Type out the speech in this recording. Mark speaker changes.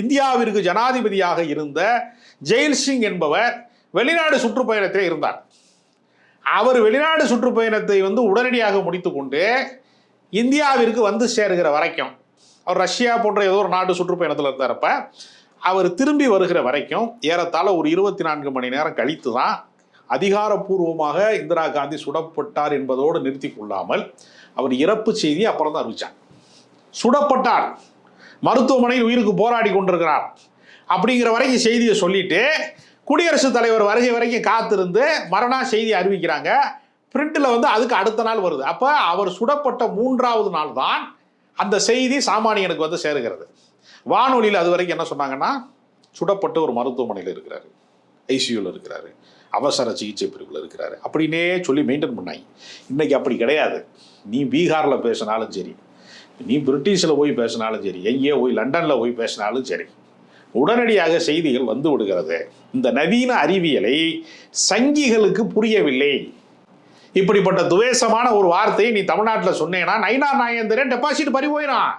Speaker 1: இந்தியாவிற்கு ஜனாதிபதியாக இருந்த ஜெயில் சிங் என்பவர் வெளிநாடு சுற்றுப்பயணத்தில் இருந்தார். அவர் வெளிநாடு சுற்றுப்பயணத்தை வந்து உடனடியாக முடித்துக்கொண்டு இந்தியாவிற்கு வந்து சேருகிற வரைக்கும் அவர் ரஷ்யா போன்ற ஏதோ ஒரு நாட்டு சுற்றுப்பயணத்தில் இருந்தாரப்ப அவர் திரும்பி வருகிற வரைக்கும் ஏறத்தாழ ஒரு இருபத்தி நான்கு மணி நேரம் கழித்து தான் அதிகாரப்பூர்வமாக இந்திரா காந்தி சுடப்பட்டார் என்பதோடு நிறுத்தி கொள்ளாமல் அவர் இறப்பு செய்தி அப்புறம் தான் அறிவித்தார் சுடப்பட்டார். மருத்துவமனையில் உயிருக்கு போராடி கொண்டிருக்கிறார். அப்படிங்கிற வரைக்கும் செய்தியை சொல்லிட்டு குடியரசுத் தலைவர் வருகை வரைக்கும் காத்திருந்து மறுநாள் செய்தி அறிவிக்கிறாங்க. பிரிண்டில் வந்து அதுக்கு அடுத்த நாள் வருது. அப்போ அவர் சுடப்பட்ட மூன்றாவது நாள் தான் அந்த செய்தி சாமானியனுக்கு வந்து சேருகிறது. வானொலியில் அது வரைக்கும் என்ன சொன்னாங்கன்னா சுடப்பட்டு ஒரு மருத்துவமனையில் இருக்கிறாரு. ஐசியூவில் இருக்கிறாரு. அவசர சிகிச்சை பிரிவில் இருக்கிறாரு. அப்படின்னே சொல்லி மெயின்டைன் பண்ணாங்க. இன்னைக்கு அப்படி கிடையாது. நீ பீகாரில் பேசினாலும் சரி நீ பிரிட்டிஷில் போய் பேசினாலும் சரி எங்கேயோ போய் லண்டனில் போய் பேசினாலும் சரி உடனடியாக செய்திகள் வந்து விடுகிறது. இந்த நவீன அறிவியலை சங்கிகளுக்கு புரியவில்லை. இப்படிப்பட்ட துவேஷமான ஒரு வார்த்தையை நீ தமிழ்நாட்டில் சொன்னேன்னா நைனா நாயந்திரன் டெபாசிட் பறி போயிடும்